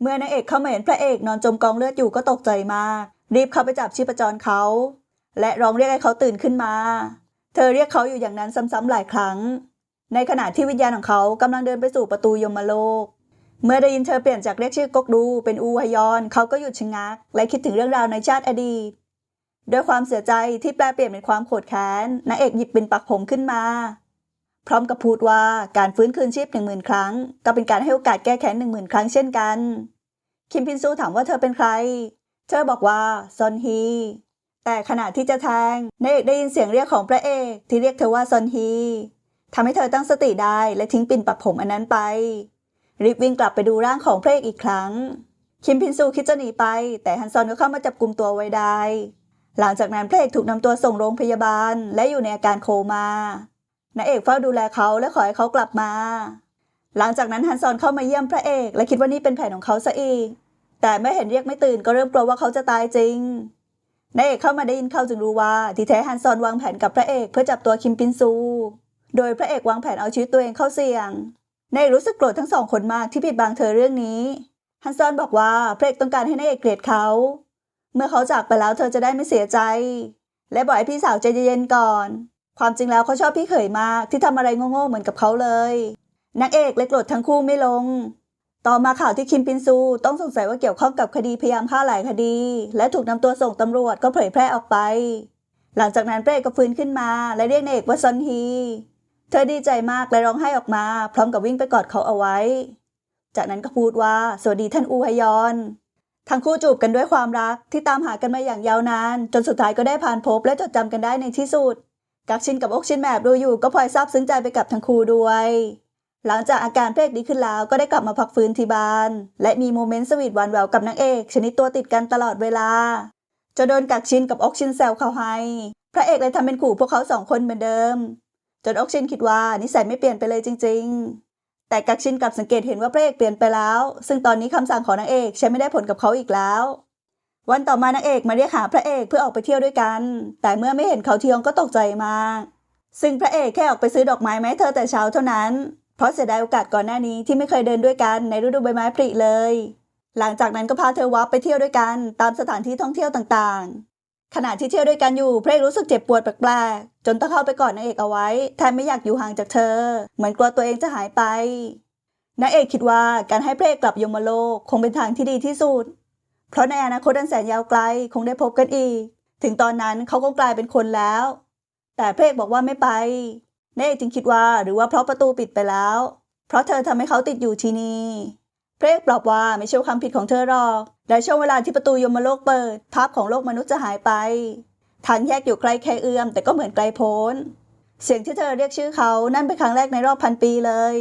เมื่อนางเอกเข้ามาเห็นพระเอกนอนจมกองเลือดอยู่ก็ตกใจมาก รีบเข้าไปจับชีพจรเขา และร้องเรียกให้เขาตื่นขึ้นมา เธอเรียกเขาอยู่อย่างนั้นซ้ำๆหลายครั้ง ในขณะที่วิญญาณของเขากำลังเดินไปสู่ประตูยมโลก เมื่อได้ยินเธอเปลี่ยนจากเรียกชื่อกกดูเป็นอูฮยอน เขาก็หยุดชะงัก และคิดถึงเรื่องราวในชาติอดีตด้วยความเสียใจที่แปลเปลี่ยนเป็นความโกรธแค้นนางเอกหยิบเปิ่นปักผมขึ้นมา พร้อมกับพูดว่าการฟื้นคืนชีพหนึ่งหมื่นครั้ง ก็เป็นการให้โอกาสแก้แค้นหนึ่งหมื่นครั้งเช่นกัน คิมพินซูถามว่าเธอเป็นใคร เธอบอกว่าซอนฮี แต่ขณะที่จะแทงนางเอกได้ยินเสียงเรียกของพระเอกที่เรียกเธอว่าซอนฮีทำให้เธอตั้งสติได้และทิ้งปิ่นปักผมอันนั้นไป รีบวิ่งกลับไปดูร่างของพระเอกอีกครั้ง คิมพินซูคิดจะหนีไป แต่ฮันซอนก็เข้ามาจับกลุ่มตัวไว้ได้ หลังจากนั้นพระเอกถูกนำตัวส่งโรงพยาบาลและอยู่ในอาการโคม่า นางเอกเฝ้าดูแลเขาและขอให้เขากลับมา หลังจากนั้นฮันซอนเข้ามาเยี่ยมพระเอก และคิดว่านี่เป็นแผนของเขาซะอีก แต่เมื่อเห็นเรียกไม่ตื่นก็เริ่มกลัวว่าเขาจะตายจริงนางเอกเข้ามาได้ยินเขาจึงรู้ว่าที่แท้ฮันซอนวางแผนกับพระเอกเพื่อจับตัวคิมปินซู โดยพระเอกวางแผนเอาชีวิตตัวเองเข้าเสี่ยงนายเอกรู้สึกโกรธทั้งสองคนมากที่ปิดบังเธอเรื่องนี้ ฮันซอนบอกว่าพระเอกต้องการให้นายเอกเกลียดเขา เมื่อเขาจากไปแล้วเธอจะได้ไม่เสียใจ และบอกให้พี่สาวใจเย็นๆก่อน ความจริงแล้วเขาชอบพี่เขยมากที่ทำอะไรโง่ๆเหมือนกับเขาเลยนางเอกเลยโกรธทั้งคู่ไม่ลง ต่อมาข่าวที่คิมปินซูต้องสงสัยว่าเกี่ยวข้องกับคดีพยายามฆ่าหลายคดี และถูกนำตัวส่งตำรวจก็เผยแพร่ออกไป หลังจากนั้นพระเอกก็ฟื้นขึ้นมา และเรียกนายเอกว่าซอนฮี เธอดีใจมากและร้องไห้ออกมา พร้อมกับวิ่งไปกอดเขาเอาไว้ จากนั้นก็พูดว่าสวัสดีท่านอูฮยอนทั้งคู่จูบกันด้วยความรักที่ตามหากันมาอย่างยาวนาน จนสุดท้ายก็ได้ผ่านพบและจดจำกันได้ในที่สุด กักชินกับอกชินแมบดูอยู่ก็พลอยซาบซึ้งใจไปกับทั้งคู่ด้วย หลังจากอาการเพลกดีขึ้นแล้วก็ได้กลับมาพักฟื้นที่บ้าน และมีโมเมนต์สวีทหวานแหววกับนางเอก ชนิดตัวติดกันตลอดเวลาจะโดนกักชินกับอกชินแซวเขาให้พระเอกเลยทำเป็นขู่พวกเขาสองคนเหมือนเดิม จนอกชินคิดว่านิสัยไม่เปลี่ยนไปเลยจริง ๆ แต่กักชินกลับสังเกตเห็นว่าพระเอกเปลี่ยนไปแล้ว ซึ่งตอนนี้คำสั่งของนางเอกใช้ไม่ได้ผลกับเขาอีกแล้ว วันต่อมานางเอกมาเรียกหาพระเอกเพื่อออกไปเที่ยวด้วยกัน แต่เมื่อไม่เห็นเขาเที่ยวก็ตกใจมากซึ่งพระเอกแค่ออกไปซื้อดอกไม้มาให้เธอแต่เช้าเท่านั้น เพราะเสียดายโอกาสก่อนหน้านี้ที่ไม่เคยเดินด้วยกันในฤดูใบไม้ผลิเลย หลังจากนั้นก็พาเธอวับไปเที่ยวด้วยกันตามสถานที่ท่องเที่ยวต่างๆ ขณะที่เที่ยวด้วยกันอยู่พระเอกรู้สึกเจ็บปวดแปลกๆจนต้องเข้าไปกอดนางเอกเอาไว้แทนไม่อยากอยู่ห่างจากเธอ เหมือนกลัวตัวเองจะหายไปนางเอกคิดว่าการให้พระเอกกลับยมโลกคงเป็นทางที่ดีที่สุด เพราะในอนาคตอันแสนยาวไกลคงได้พบกันอีก ถึงตอนนั้นเขาคงกลายเป็นคนแล้ว แต่พระเอกบอกว่าไม่ไปนางเอกจึงคิดว่าหรือว่าเพราะประตูปิดไปแล้ว เพราะเธอทำให้เขาติดอยู่ที่นี่พระเอกปลอบว่าไม่ใช่ความผิดของเธอหรอก และช่วงเวลาที่ประตูยมโลกเปิด ภาพของโลกมนุษย์จะหายไปทางแยกอยู่ไกลแค่เอื้อม แต่ก็เหมือนไกลโพ้น เสียงที่เธอเรียกชื่อเขานั่นเป็นครั้งแรกในรอบพันปีเลย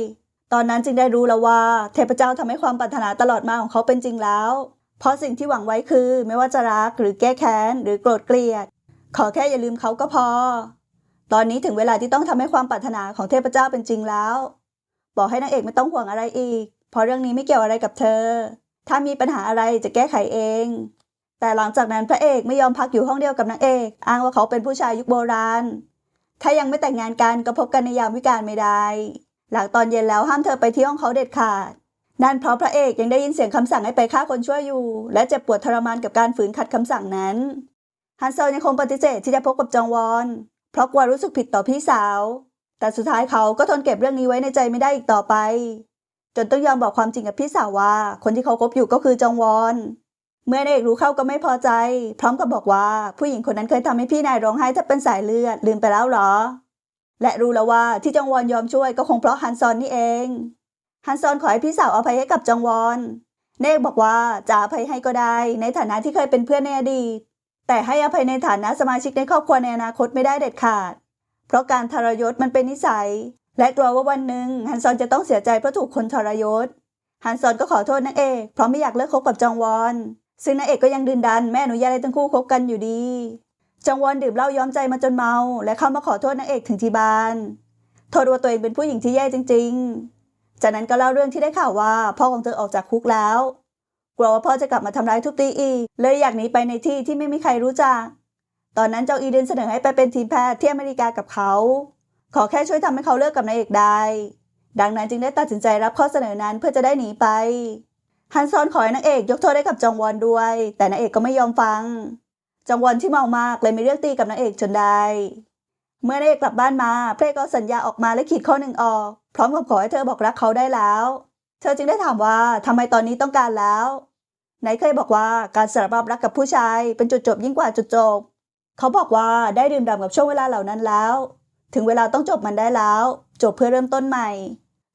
ตอนนั้นจึงได้รู้แล้วว่า เทพเจ้าทำให้ความปรารถนาตลอดมาของเขาเป็นจริงแล้ว เพราะสิ่งที่หวังไว้คือไม่ว่าจะรักหรือแก้แค้นหรือโกรธเกลียด ขอแค่อย่าลืมเขาก็พอ ตอนนี้ถึงเวลาที่ต้องทำให้ความปรารถนาของเทพเจ้าเป็นจริงแล้ว บอกให้นางเอกไม่ต้องห่วงอะไรอีก เพราะเรื่องนี้ไม่เกี่ยวอะไรกับเธอ ถ้ามีปัญหาอะไรจะแก้ไขเอง แต่หลังจากนั้นพระเอกไม่ยอมพักอยู่ห้องเดียวกับนางเอก อ้างว่าเขาเป็นผู้ชายยุคโบราณ ถ้ายังไม่แต่งงานกันก็พบกันในยามวิกาลไม่ได้ หลังตอนเย็นแล้วห้ามเธอไปที่ห้องเขาเด็ดขาด นั่นเพราะพระเอกยังได้ยินเสียงคำสั่งให้ไปฆ่าคนชั่วอยู่ และเจ็บปวดทรมานกับการฝืนขัดคำสั่งนั้น ฮันเซลยังคงปฏิเสธที่จะพบกับจองวอน เพราะกลัวรู้สึกผิดต่อพี่สาว แต่สุดท้ายเขาก็ทนเก็บเรื่องนี้ไว้ในใจไม่ได้อีกต่อไป จนต้องยอมบอกความจริงกับพี่สาวว่า คนที่เขาคบอยู่ก็คือจองวอน เมื่อนายเอกรู้เข้าก็ไม่พอใจ พร้อมกับบอกว่าผู้หญิงคนนั้นเคยทำให้พี่นายร้องไห้ถ้าเป็นสายเลือดลืมไปแล้วเหรอ และรู้แล้วว่าที่จองวอนยอมช่วยก็คงเพราะฮันซอนนี่เอง ฮันซอนขอให้พี่สาวอภัยให้กับจองวอน เนกบอกว่าจะอภัยให้ก็ได้ ในฐานะที่เคยเป็นเพื่อนในอดีต แต่ให้อภัยในฐานะสมาชิกในครอบครัวในอนาคตไม่ได้เด็ดขาด เพราะการทรยศมันเป็นนิสัย และกลัวว่าวันหนึ่งฮันซอนจะต้องเสียใจเพราะถูกคนทรยศ ฮันซอนก็ขอโทษนางเอกเพราะไม่อยากเลิกคบกับจองวอน ซึ่งนางเอกก็ยังดืนดันแม่อนุญาตให้ทั้งคู่คบกันอยู่ดี จองวอนดื่มเหล้าย้อมใจมาจนเมา และเข้ามาขอโทษนางเอกถึงที่บ้านโทษว่าตัวเองเป็นผู้หญิงที่แย่จริง ๆ จากนั้นก็เล่าเรื่องที่ได้ข่าวว่า พ่อของเธอออกจากคุกแล้ว กลัวว่าพ่อจะกลับมาทำร้ายทุบตีอีก เลยอยากหนีไปในที่ที่ไม่มีใครรู้จัก ตอนนั้นเจ้าอีเดนเสนอให้ไปเป็นทีมแพทย์ที่อเมริกากับเขา ขอแค่ช่วยทำให้เขาเลิกกับนายเอกได้ ดังนั้นจึงได้ตัดสินใจรับข้อเสนอนั้นเพื่อจะได้หนีไปฮันซอนขอให้นางเอกยกโทษให้กับจองวอนด้วย แต่นางเอกก็ไม่ยอมฟัง จองวอนที่เมามากเลยมีเรื่องตีกับนางเอกจนได้ เมื่อนางเอกลับบ้านมาเพลก็เอาสัญญาออกมาและขีดข้อหนึ่งออก พร้อมกับขอให้เธอบอกรักเขาได้แล้ว เธอจึงได้ถามว่าทำไมตอนนี้ต้องการแล้วไหนเคยบอกว่าการสารภาพรักกับผู้ชายเป็นจุดจบยิ่งกว่าจุดจบ เขาบอกว่าได้ดื่มด่ำกับช่วงเวลาเหล่านั้นแล้ว ถึงเวลาต้องจบมันได้แล้ว จบเพื่อเริ่มต้นใหม่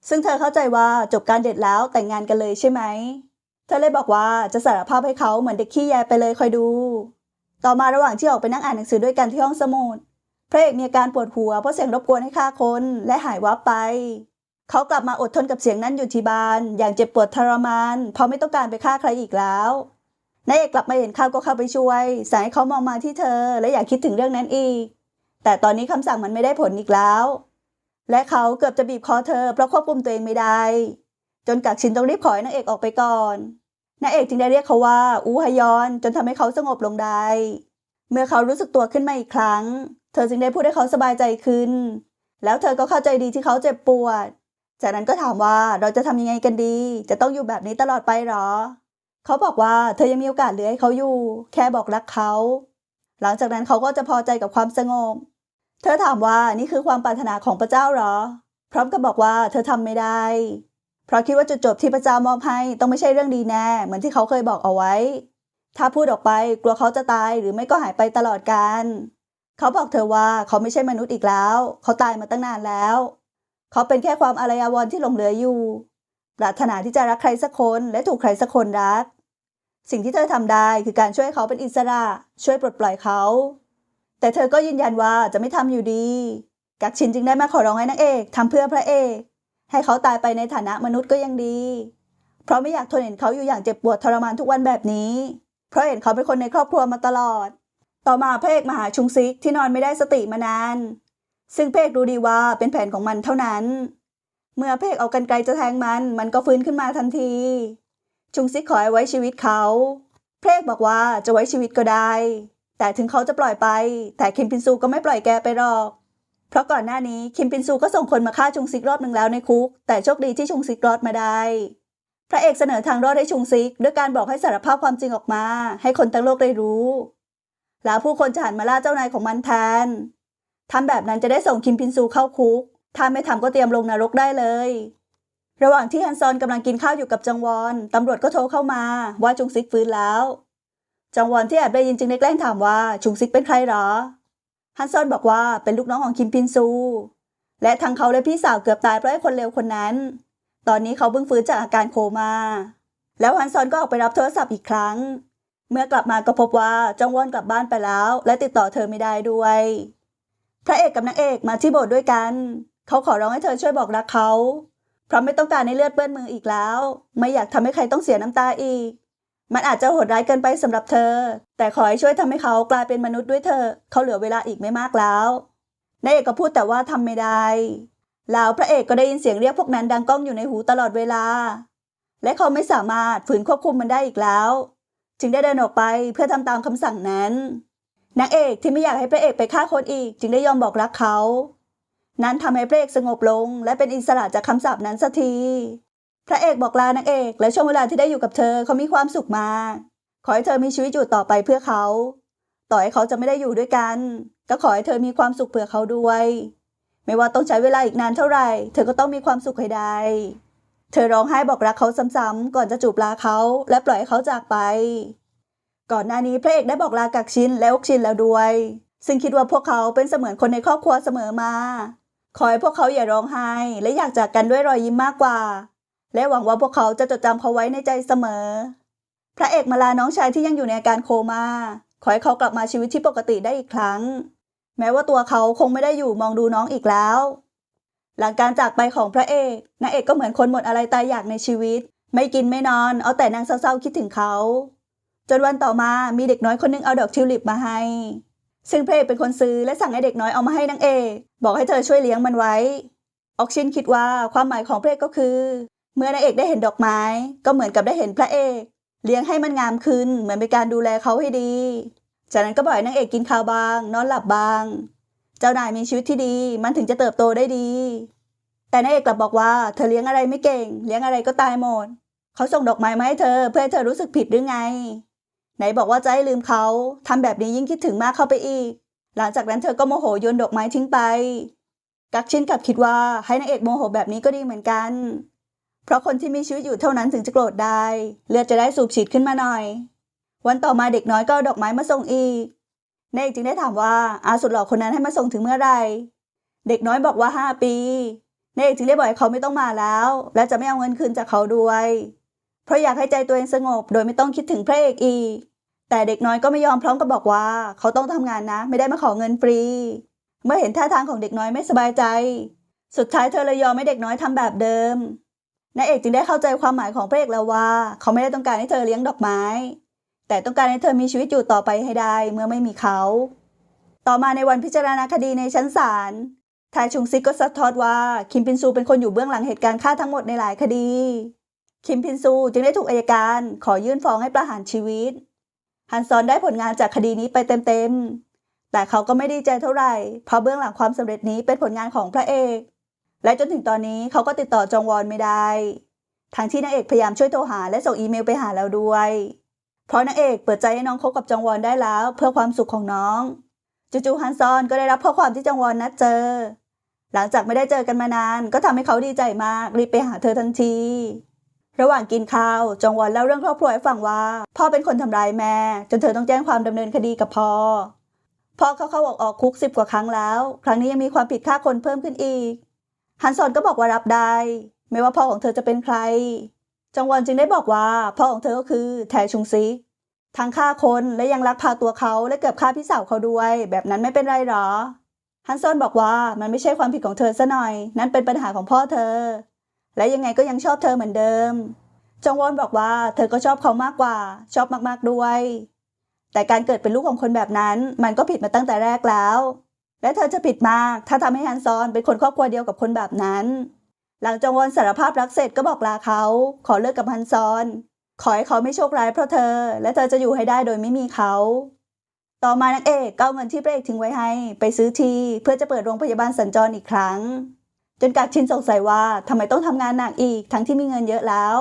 ซึ่งเธอเข้าใจว่าจบการเดทแล้วแต่งงานกันเลยใช่ไหมเธอเลยบอกว่าจะสารภาพให้เขาเหมือนเด็กขี้แยไปเลยคอยดู ต่อมาระหว่างที่ออกไปนั่งอ่านหนังสือด้วยกันที่ห้องสมุด พระเอกมีอาการปวดหัวเพราะเสียงรบกวนให้ฆ่าคนและหายวับไป เขากลับมาอดทนกับเสียงนั้นอยู่ที่บ้าน อย่างเจ็บปวดทรมาน เพราะไม่ต้องการไปฆ่าใครอีกแล้วนายเอกกลับมาเห็นเขาก็เข้าไปช่วยสั่งให้เขามองมาที่เธอ และอย่าคิดถึงเรื่องนั้นอีก แต่ตอนนี้คำสั่งมันไม่ได้ผลอีกแล้ว และเขาเกือบจะบีบคอเธอเพราะควบคุมตัวเองไม่ได้ จนกักชินต้องรีบขอให้นางเอกออกไปก่อนนางเอกจึงได้เรียกเขาว่าอูฮยอนจนทำให้เขาสงบลงได้ เมื่อเขารู้สึกตัวขึ้นมาอีกครั้ง เธอจึงได้พูดให้เขาสบายใจขึ้น แล้วเธอก็เข้าใจดีที่เขาเจ็บปวด จากนั้นก็ถามว่าเราจะทำยังไงกันดี จะต้องอยู่แบบนี้ตลอดไปหรอ เขาบอกว่าเธอยังมีโอกาสเหลือให้เขาอยู่ แค่บอกรักเขา หลังจากนั้นเขาก็จะพอใจกับความสงบ เธอถามว่านี่คือความปรารถนาของพระเจ้าหรอ พร้อมกับบอกว่าเธอทำไม่ได้ เพราะคิดว่าจุดจบที่พระเจ้ามอบให้ต้องไม่ใช่เรื่องดีแน่เหมือนที่เขาเคยบอกเอาไว้ ถ้าพูดออกไปกลัวเขาจะตายหรือไม่ก็หายไปตลอดกาล เขาบอกเธอว่าเขาไม่ใช่มนุษย์อีกแล้ว เขาตายมาตั้งนานแล้ว เขาเป็นแค่ความอารยาวรที่หลงเหลืออยู่ ปรารถนาที่จะรักใครสักคนและถูกใครสักคนรัก สิ่งที่เธอทำได้คือการช่วยเขาเป็นอิสระ ช่วยปลดปล่อยเขา แต่เธอก็ยืนยันว่าจะไม่ทำอยู่ดี กักชินจึงได้มาขอร้องให้นางเอกทำเพื่อพระเอก ให้เขาตายไปในฐานะมนุษย์ก็ยังดี เพราะไม่อยากทนเห็นเขาอยู่อย่างเจ็บปวดทรมานทุกวันแบบนี้ เพราะเห็นเขาเป็นคนในครอบครัวมาตลอด ต่อมาพระเอกมหาชุงซิกที่นอนไม่ได้สติมานาน ซึ่งเอกรู้ดีว่าเป็นแผนของมันเท่านั้น เมื่อเอกเอากันไกลจะแทงมัน มันก็ฟื้นขึ้นมาทันที ชุงซิกขอให้ไว้ชีวิตเขาเอกบอกว่าจะไว้ชีวิตก็ได้ แต่ถึงเขาจะปล่อยไป แต่คิมปินซูก็ไม่ปล่อยแกไปหรอก เพราะก่อนหน้านี้คิมปินซูก็ส่งคนมาฆ่าชุงซิกรอบหนึ่งแล้วในคุก แต่โชคดีที่ชุงซิกรอดมาได้ พระเอกเสนอทางรอดให้ชุงซิก ด้วยการบอกให้สารภาพความจริงออกมา ให้คนทั้งโลกได้รู้ แล้วผู้คนจะหันมาล่าเจ้านายของมันแทนทำแบบนั้นจะได้ส่งคิมปินซูเข้าคุก ถ้าไม่ทำก็เตรียมลงนรกได้เลย ระหว่างที่ฮันซอนกำลังกินข้าวอยู่กับจังวอนตำรวจก็โทรเข้ามาว่าจุงซิกฟื้นแล้ว จังวอนที่แอบได้ยินจึงได้แกล้งถามว่าชุงซิกเป็นใครหรอ ฮันซอนบอกว่าเป็นลูกน้องของคิมปินซู และทั้งเขาและพี่สาวเกือบตายเพราะไอ้คนเลวคนนั้น ตอนนี้เขาเพิ่งฟื้นจากอาการโคมา่าแล้วฮันซอนก็ออกไปรับโทรศัพท์อีกครั้ง เมื่อกลับมาก็พบว่าจังวอนกลับบ้านไปแล้ว และติดต่อเธอไม่ได้ด้วย พระเอกกับนางเอกมาที่โบสถ์ด้วยกัน เขาขอร้องให้เธอช่วยบอกรักเขาเพราะไม่ต้องการให้เลือดเปื้อนมืออีกแล้ว ไม่อยากทำให้ใครต้องเสียน้ำตาอีก มันอาจจะโหดร้ายเกินไปสำหรับเธอ แต่ขอให้ช่วยทำให้เขากลายเป็นมนุษย์ด้วยเถอเขาเหลือเวลาอีกไม่มากแล้วนายเอกก็พูดแต่ว่าทำไม่ได้ แล้วพระเอกก็ได้ยินเสียงเรียกพวกนั้นดังก้องอยู่ในหูตลอดเวลา และเขาไม่สามารถฝืนควบคุมมันได้อีกแล้ว จึงได้เดินออกไปเพื่อทำตามคำสั่งนั้นนางเอกที่ไม่อยากให้พระเอกไปฆ่าคนอีก จึงได้ยอมบอกรักเขา นั้นทำให้พระเอกสงบลง และเป็นอิสระจากคำสาปนั้นสักที พระเอกบอกลานางเอกและช่วงเวลาที่ได้อยู่กับเธอเขามีความสุขมากขอให้เธอมีชีวิตอยู่ต่อไปเพื่อเขา ต่อให้เขาจะไม่ได้อยู่ด้วยกัน ก็ขอให้เธอมีความสุขเผื่อเขาด้วย ไม่ว่าต้องใช้เวลาอีกนานเท่าไหร่ เธอก็ต้องมีความสุขให้ได้ เธอร้องไห้บอกรักเขาซ้ำๆก่อนจะจูบลาเขาและปล่อยให้เขาจากไป ก่อนหน้านี้พระเอกได้บอกลากักชินและอกชินแล้วด้วย ซึ่งคิดว่าพวกเขาเป็นเสมือนคนในครอบครัวเสมอมา ขอให้พวกเขาอย่าร้องไห้ และอยากจากกันด้วยรอยยิ้มมากกว่า และหวังว่าพวกเขาจะจดจำเขาไว้ในใจเสมอ พระเอกมาลาน้องชายที่ยังอยู่ในอาการโคมา่าขอให้เขากลับมาชีวิตที่ปกติได้อีกครั้ง แม้ว่าตัวเขาคงไม่ได้อยู่มองดูน้องอีกแล้ว หลังการจากไปของพระเอกนางเอกก็เหมือนคนหมดอะไรตายอยากในชีวิต ไม่กินไม่นอน เอาแต่นางเศร้าๆคิดถึงเขา จนวันต่อมามีเด็กน้อยคนหนึงเอาดอกทิวลิปมาให้ ซึ่งพระเอกเป็นคนซื้อและสั่งให้เด็กน้อยเอามาให้นางเอกบอกให้เธอช่วยเลี้ยงมันไว้ ออกชินคิดว่าความหมายของพระเอกก็คือ เมื่อนางเอกได้เห็นดอกไม้ ก็เหมือนกับได้เห็นพระเอก เลี้ยงให้มันงามขึ้นเหมือนเป็นการดูแลเขาให้ดี จากนั้นก็บ่อยนางเอกกินข้าวบาง นอนหลับบาง เจ้านายมีชีวิตที่ดี มันถึงจะเติบโตได้ดี แต่นางเอกกลับบอกว่าเธอเลี้ยงอะไรไม่เก่ง เลี้ยงอะไรก็ตายหมด เขาส่งดอกไม้มาให้เธอ เพื่อให้เธอรู้สึกผิดหรือไง ไหนบอกว่าจะให้ลืมเขาทำแบบนี้ยิ่งคิดถึงมากเข้าไปอีก หลังจากนั้นเธอก็โมโหโยนดอกไม้ทิ้งไป กักชินกลับคิดว่าให้นางเอกโมโหแบบนี้ก็ดีเหมือนกัน เพราะคนที่มีชีวิตอยู่เท่านั้นถึงจะโกรธได้ เลือดจะได้สูบฉีดขึ้นมาหน่อย วันต่อมาเด็กน้อยก็ดอกไม้มาส่งอีก เอกจึงได้ถามว่าอาสุดหล่อคนนั้นให้มาส่งถึงเมื่อไหร่ เด็กน้อยบอกว่าห้าปีนายเอกจึงได้บอกให้เขาไม่ต้องมาแล้ว และจะไม่เอาเงินคืนจากเขาด้วย เพราะอยากให้ใจตัวเองสงบ โดยไม่ต้องคิดถึงพระเอกอีก แต่เด็กน้อยก็ไม่ยอมพร้อมกับบอกว่า เขาต้องทำงานนะ ไม่ได้มาขอเงินฟรี เมื่อเห็นท่าทางของเด็กน้อยไม่สบายใจ สุดท้ายเธอเลยยอมให้เด็กน้อยทำแบบเดิมนายเอกจึงได้เข้าใจความหมายของพระเอกแล้วว่า เขาไม่ได้ต้องการให้เธอเลี้ยงดอกไม้ แต่ต้องการให้เธอมีชีวิตอยู่ต่อไปให้ได้เมื่อไม่มีเขา ต่อมาในวันพิจารณาคดีในชั้นศาลทายชุงซิกก็ซัดทอดว่าคิมพินซูเป็นคนอยู่เบื้องหลังเหตุการณ์ฆ่าทั้งหมดในหลายคดี คิมพินซูจึงได้ถูกอัยการขอยื่นฟ้องให้ประหารชีวิต ฮันซอนได้ผลงานจากคดีนี้ไปเต็มๆ แต่เขาก็ไม่ดีใจเท่าไหร่ เพราะเบื้องหลังความสำเร็จนี้เป็นผลงานของพระเอก และจนถึงตอนนี้เขาก็ติดต่อจองวอนไม่ได้ ทั้งที่นางเอกพยายามช่วยโทรหาและส่งอีเมลไปหาแล้วด้วย เพราะนางเอกเปิดใจให้น้องคบกับจองวอนได้แล้ว เพื่อความสุขของน้องจู่ๆฮันซอนก็ได้รับข้อความที่จองวอนนัดเจอ หลังจากไม่ได้เจอกันมานาน ก็ทำให้เขาดีใจมากรีบไปหาเธอทันที ระหว่างกินข้าวจงวอนเล่าเรื่องครอบครัวให้ฟังว่า พ่อเป็นคนทำร้ายแม่ จนเธอต้องแจ้งความดำเนินคดีกับพ่อพ่อเขาเข้าออกออกคุกสิบกว่าครั้งแล้ว ครั้งนี้ยังมีความผิดฆ่าคนเพิ่มขึ้นอีกฮันซอนก็บอกว่ารับได้ ไม่ว่าพ่อของเธอจะเป็นใคร จองวอนจึงได้บอกว่าพ่อของเธอก็คือแทชุงซิกทั้งฆ่าคนและยังลักพาตัวเขาและเกือบฆ่าพี่สาวเขาด้วย แบบนั้นไม่เป็นไรหรอ ฮันซอนบอกว่ามันไม่ใช่ความผิดของเธอซะหน่อย นั่นเป็นปัญหาของพ่อเธอ และยังไงก็ยังชอบเธอเหมือนเดิม จองวอนบอกว่าเธอก็ชอบเขามากกว่า ชอบมากๆด้วย แต่การเกิดเป็นลูกของคนแบบนั้น มันก็ผิดมาตั้งแต่แรกแล้ว และเธอจะผิดมาก ถ้าทำให้ฮันซอนเป็นคนครอบครัวเดียวกับคนแบบนั้น หลังจองวอนสารภาพรักเสร็จก็บอกลาเขา ขอเลิกกับฮันซอน ขอให้เขาไม่โชคร้ายเพราะเธอ และเธอจะอยู่ให้ได้โดยไม่มีเขา ต่อมานางเอกก็เอาเงินที่พระเอกทิ้งไว้ให้ ไปซื้อทีเพื่อจะเปิดโรงพยาบาลสัญจรอีกครั้ง จนกักชินสงสัยว่าทำไมต้องทำงานหนักอีกทั้งที่มีเงินเยอะแล้ว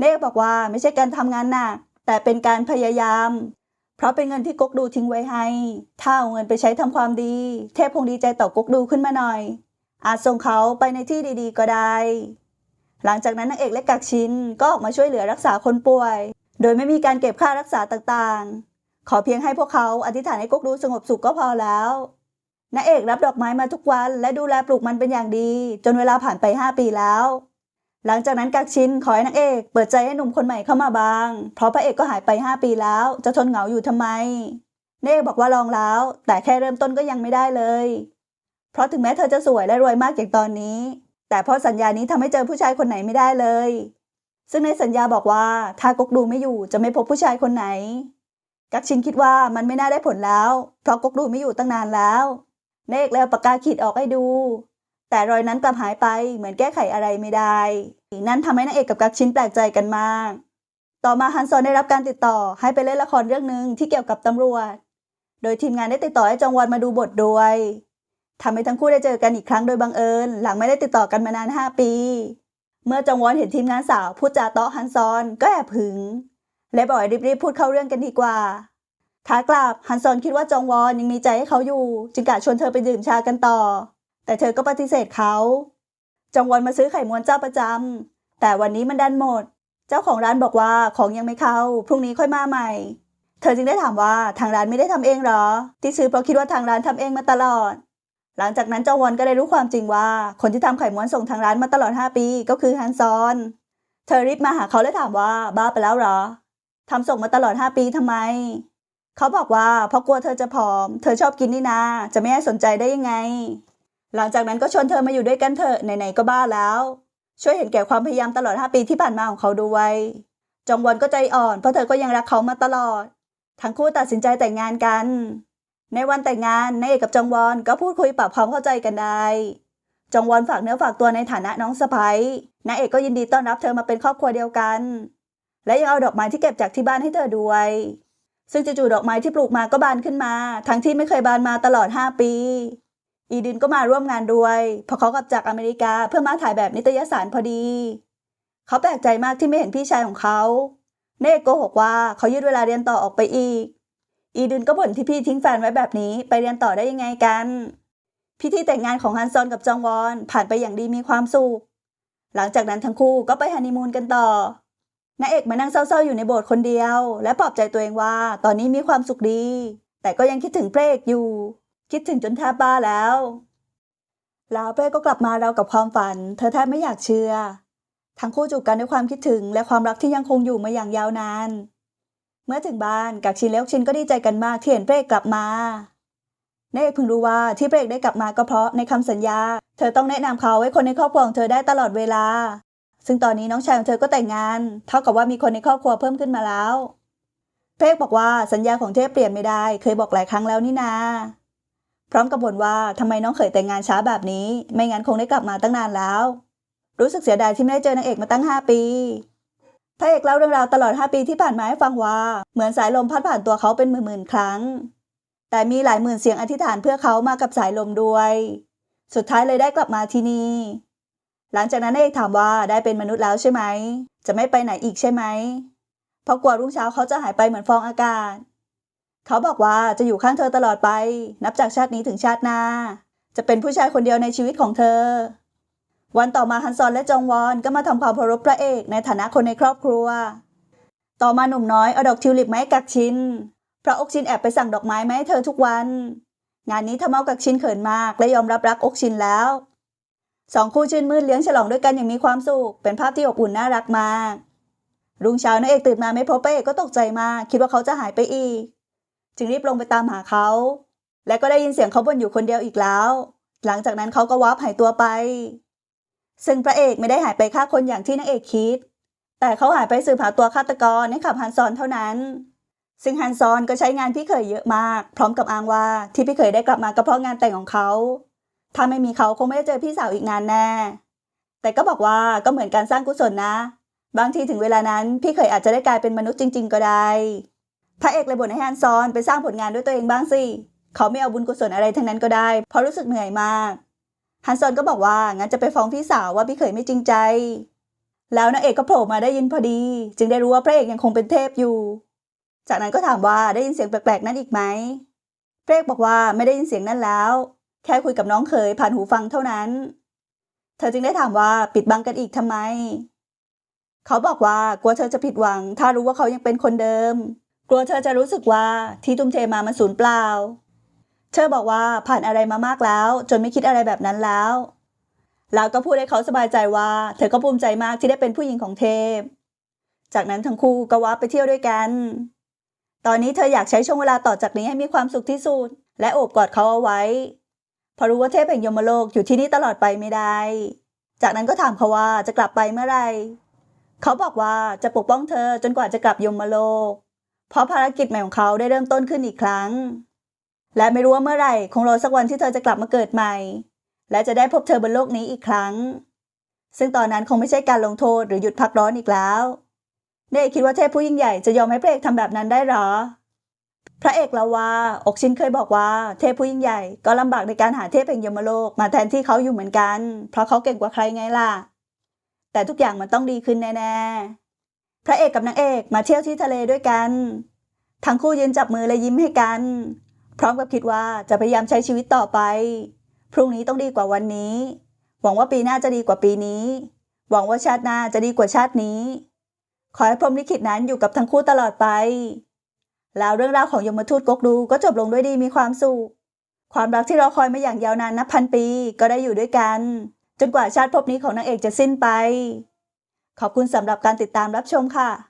เนกบอกว่าไม่ใช่การทำงานหนักแต่เป็นการพยายาม เพราะเป็นเงินที่กกดูทิ้งไว้ให้ ถ้าเอาเงินไปใช้ทำความดี เทพคงดีใจต่อกกดูขึ้นมาหน่อย อาจส่งเขาไปในที่ดีๆ ก็ได้ หลังจากนั้นนางเอกและกักชินก็ออกมาช่วยเหลือรักษาคนป่วย โดยไม่มีการเก็บค่ารักษาต่างๆ ขอเพียงให้พวกเขาอธิษฐานให้กกดูสงบสุขก็พอแล้วนางเอกรับดอกไม้มาทุกวันและดูแลปลูกมันเป็นอย่างดี จนเวลาผ่านไป 5 ปีแล้ว หลังจากนั้นกักชินขอให้นางเอก เปิดใจให้หนุ่มคนใหม่เข้ามาบ้าง เพราะพระเอกก็หายไป 5 ปีแล้ว จะทนเหงาอยู่ทำไมนางเอกบอกว่าลองแล้ว แต่แค่เริ่มต้นก็ยังไม่ได้เลย เพราะถึงแม้เธอจะสวยและรวยมากอย่างตอนนี้ แต่เพราะสัญญานี้ทำให้เจอผู้ชายคนไหนไม่ได้เลย ซึ่งในสัญญาบอกว่าถ้ากกดูไม่อยู่จะไม่พบผู้ชายคนไหน กักชินคิดว่ามันไม่น่าได้ผลแล้ว เพราะกกดูไม่อยู่ตั้งนานแล้ว เนกแล้วปากกาขีดออกให้ดู แต่รอยนั้นกลับหายไปเหมือนแก้ไขอะไรไม่ได้นั่นทำให้นางเอกกับกักชินแปลกใจกันมากต่อมาฮันซอนได้รับการติดต่อให้ไปเล่นละครเรื่องหนึ่งที่เกี่ยวกับตำรวจ โดยทีมงานได้ติดต่อให้จองวอนมาดูบทด้วย ทำให้ทั้งคู่ได้เจอกันอีกครั้งโดยบังเอิญ หลังไม่ได้ติดต่อกันมานาน 5 ปี เมื่อจงวอนเห็นทีมงานสาวพูดจาเตาะฮันซอนก็แอบหึง และบอกให้รีบๆพูดเข้าเรื่องกันดีกว่าท้ากลับฮันซอนคิดว่าจงวอนยังมีใจให้เขาอยู่ จึงกะชวนเธอไปดื่มชากันต่อ แต่เธอก็ปฏิเสธเขาจงวอนมาซื้อไข่ม้วนเจ้าประจำแต่วันนี้มันดันหมด เจ้าของร้านบอกว่าของยังไม่เข้า พรุ่งนี้ค่อยมาใหม่ เธอจึงได้ถามว่าทางร้านไม่ได้ทำเองหรอ ที่ซื้อเพราะคิดว่าทางร้านทำเองมาตลอด หลังจากนั้นเจ้าวอนก็ได้รู้ความจริงว่า คนที่ทำไข่ม้วนส่งทางร้านมาตลอด 5 ปีก็คือฮันซอน เธอรีบมาหาเขาและถามว่าบ้าไปแล้วหรอทำส่งมาตลอด 5 ปีทำไม เขาบอกว่าเพราะกลัวเธอจะผอม เธอชอบกินนี่นา จะไม่ให้สนใจได้ยังไง หลังจากนั้นก็ชวนเธอมาอยู่ด้วยกันเถอะไหนๆก็บ้าแล้ว ช่วยเห็นแก่ความพยายามตลอด 5 ปีที่ผ่านมาของเขาด้วยจองวอนก็ใจอ่อนเพราะเธอก็ยังรักเขามาตลอด ทั้งคู่ตัดสินใจแต่งงานกัน ในวันแต่งงานนายเอกกับจองวอนก็พูดคุยปรับความเข้าใจกันได้จองวอนฝากเนื้อฝากตัวในฐานะน้องสะใภ้นายเอกก็ยินดีต้อนรับเธอมาเป็นครอบครัวเดียวกัน และยังเอาดอกไม้ที่เก็บจากที่บ้านให้เธอด้วย ซึ่งจู่ๆดอกไม้ที่ปลูกมาก็บานขึ้นมา ทั้งที่ไม่เคยบานมาตลอด 5 ปี อีดินก็มาร่วมงานด้วยเพราะเขากลับจากอเมริกาเพื่อมาถ่ายแบบนิตยสารพอดี เขาแปลกใจมากที่ไม่เห็นพี่ชายของเขา เนกโกหกว่าเขายืดเวลาเรียนต่อออกไปอีก อีดึนก็บ่นที่พี่ทิ้งแฟนไว้แบบนี้ไปเรียนต่อได้ยังไงกัน พิธีแต่งงานของฮันซอนกับจองวอนผ่านไปอย่างดีมีความสุข หลังจากนั้นทั้งคู่ก็ไปฮันนีมูนกันต่อนางเอกมานั่งเศร้าๆอยู่ในโบสถ์คนเดียว และปลอบใจตัวเองว่าตอนนี้มีความสุขดี แต่ก็ยังคิดถึงเพรกอยู่ คิดถึงจนแทบบ้าแล้ว แล้วเพรกก็กลับมาเรากับความฝัน เธอแทบไม่อยากเชื่อ ทั้งคู่จูบกันด้วยความคิดถึงและความรักที่ยังคงอยู่มาอย่างยาวนาน มื่อถึงบ้านกักชินและอกชินก็ดีใจกันมากที่เห็นเพรกกลับมาเนกเพิ่งรู้ว่าที่เพรกได้กลับมาก็เพราะในคำสัญญา เธอต้องแนะนำเขาให้คนในครอบครัวของเธอได้ตลอดเวลา ซึ่งตอนนี้น้องชายของเธอก็แต่งงาน เท่ากับว่ามีคนในครอบครัวเพิ่มขึ้นมาแล้วเพรกบอกว่าสัญญาของเทพเปลี่ยนไม่ได้ เคยบอกหลายครั้งแล้วนี่นา พร้อมกับบ่นว่าทำไมน้องเขยแต่งงานช้าแบบนี้ ไม่งั้นคงได้กลับมาตั้งนานแล้ว รู้สึกเสียดายที่ไม่ได้เจอนางเอกมาตั้ง5ปี พระเอกเล่าเรื่องราวตลอด 5 ปีที่ผ่านมาให้ฟังว่า เหมือนสายลมพัดผ่านตัวเขาเป็นหมื่นๆครั้ง แต่มีหลายหมื่นเสียงอธิษฐานเพื่อเขามากับสายลมด้วย สุดท้ายเลยได้กลับมาที่นี่ หลังจากนั้นเอกถามว่าได้เป็นมนุษย์แล้วใช่ไหม จะไม่ไปไหนอีกใช่ไหม เพราะกลัวรุ่งเช้าเขาจะหายไปเหมือนฟองอากาศ เขาบอกว่าจะอยู่ข้างเธอตลอดไป นับจากชาตินี้ถึงชาติหน้า จะเป็นผู้ชายคนเดียวในชีวิตของเธอ วันต่อมาฮันซอนและจองวอนก็มาทำความเคารพพระเอกในฐานะคนในครอบครัว ต่อมาหนุ่มน้อยเอาดอกทิวลิปมาให้กักชินเพราะอกชินแอบไปสั่งดอกไม้มาให้เธอทุกวัน งานนี้ทำเอากักชินเขินมากและยอมรับรักอกชินแล้วสองคู่ชื่นมื่นเลี้ยงฉลองด้วยกันอย่างมีความสุข เป็นภาพที่อบอุ่นน่ารักมาก รุ่งเช้านางเอกตื่นมาไม่พบพระเอกก็ตกใจมาก คิดว่าเขาจะหายไปอีก จึงรีบลงไปตามหาเขา และก็ได้ยินเสียงเขาบ่นอยู่คนเดียวอีกแล้ว หลังจากนั้นเขาก็วาร์ปหายตัวไป ซึ่งพระเอกไม่ได้หายไปฆ่าคนอย่างที่นางเอกคิด แต่เขาหายไปสืบหาตัวฆาตกรให้ขับฮันซอนเท่านั้น ซึ่งฮันซอนก็ใช้งานพี่เขยเยอะมาก พร้อมกับอ้างว่าที่พี่เขยได้กลับมาก็เพราะงานแต่งของเขา ถ้าไม่มีเขาคงไม่ได้เจอพี่สาวอีกนานแน่ แต่ก็บอกว่าก็เหมือนการสร้างกุศลนะ บางทีถึงเวลานั้นพี่เขยอาจจะได้กลายเป็นมนุษย์จริง ๆ ก็ได้ พระเอกเลยบ่นให้ฮันซอนไปสร้างผลงานด้วยตัวเองบ้างสิ เขาไม่เอาบุญกุศลอะไรทั้งนั้นก็ได้ เพราะรู้สึกเหนื่อยมาก ฮันซอนก็บอกว่างั้นจะไปฟ้องพี่สาวว่าพี่เขยไม่จริงใจ แล้วนางเอกก็โผล่มาได้ยินพอดี จึงได้รู้ว่าพระเอกยังคงเป็นเทพอยู่ จากนั้นก็ถามว่าได้ยินเสียงแปลกๆนั่นอีกไหมพระเอกบอกว่าไม่ได้ยินเสียงนั่นแล้ว แค่คุยกับน้องเขยผ่านหูฟังเท่านั้น เธอจึงได้ถามว่าปิดบังกันอีกทำไม เขาบอกว่ากลัวเธอจะผิดหวัง ถ้ารู้ว่าเขายังเป็นคนเดิม กลัวเธอจะรู้สึกว่าที่ทุ่มเทมามันสูญเปล่า เธอบอกว่าผ่านอะไรมามากแล้ว จนไม่คิดอะไรแบบนั้นแล้ว แล้วก็พูดให้เขาสบายใจว่า เธอก็ภูมิใจมากที่ได้เป็นผู้หญิงของเทพ จากนั้นทั้งคู่ก็ว้าไปเที่ยวด้วยกัน ตอนนี้เธออยากใช้ช่วงเวลาต่อจากนี้ให้มีความสุขที่สุด และโอบกอดเขาเอาไว้เพราะรู้ว่าเทพแห่งยมโลกอยู่ที่นี่ตลอดไปไม่ได้ จากนั้นก็ถามเขาว่าจะกลับไปเมื่อไหร่เขาบอกว่าจะปกป้องเธอจนกว่าจะกลับยมโลก เพราะภารกิจใหม่ของเขาได้เริ่มต้นขึ้นอีกครั้ง และไม่รู้ว่าเมื่อไหร่คงรอสักวันที่เธอจะกลับมาเกิดใหม่ และจะได้พบเธอบนโลกนี้อีกครั้ง ซึ่งตอนนั้นคงไม่ใช่การลงโทษหรือหยุดพักร้อนอีกแล้วเนยคิดว่าเทพผู้ยิ่งใหญ่จะยอมให้พระเอกทำแบบนั้นได้หรอ พระเอกเล่าว่า อกชินเคยบอกว่า เทพผู้ยิ่งใหญ่ก็ลำบากในการหาเทพแห่งยมโลกมาแทนที่เขาอยู่เหมือนกัน เพราะเขาเก่งกว่าใครไงล่ะ แต่ทุกอย่างมันต้องดีขึ้นแน่ๆ พระเอกกับนางเอกมาเที่ยวที่ทะเลด้วยกัน ทั้งคู่ยืนจับมือและยิ้มให้กัน พร้อมกับคิดว่าจะพยายามใช้ชีวิตต่อไป พรุ่งนี้ต้องดีกว่าวันนี้ หวังว่าปีหน้าจะดีกว่าปีนี้ หวังว่าชาติหน้าจะดีกว่าชาตินี้ ขอให้พรหมลิขิตนั้นอยู่กับทั้งคู่ตลอดไป แล้วเรื่องราวของยมทูตกกดูก็จบลงด้วยดีมีความสุข ความรักที่รอคอยมาอย่างยาวนานนับพันปีก็ได้อยู่ด้วยกัน จนกว่าชาติภพนี้ของนางเอกจะสิ้นไป ขอบคุณสำหรับการติดตามรับชมค่ะ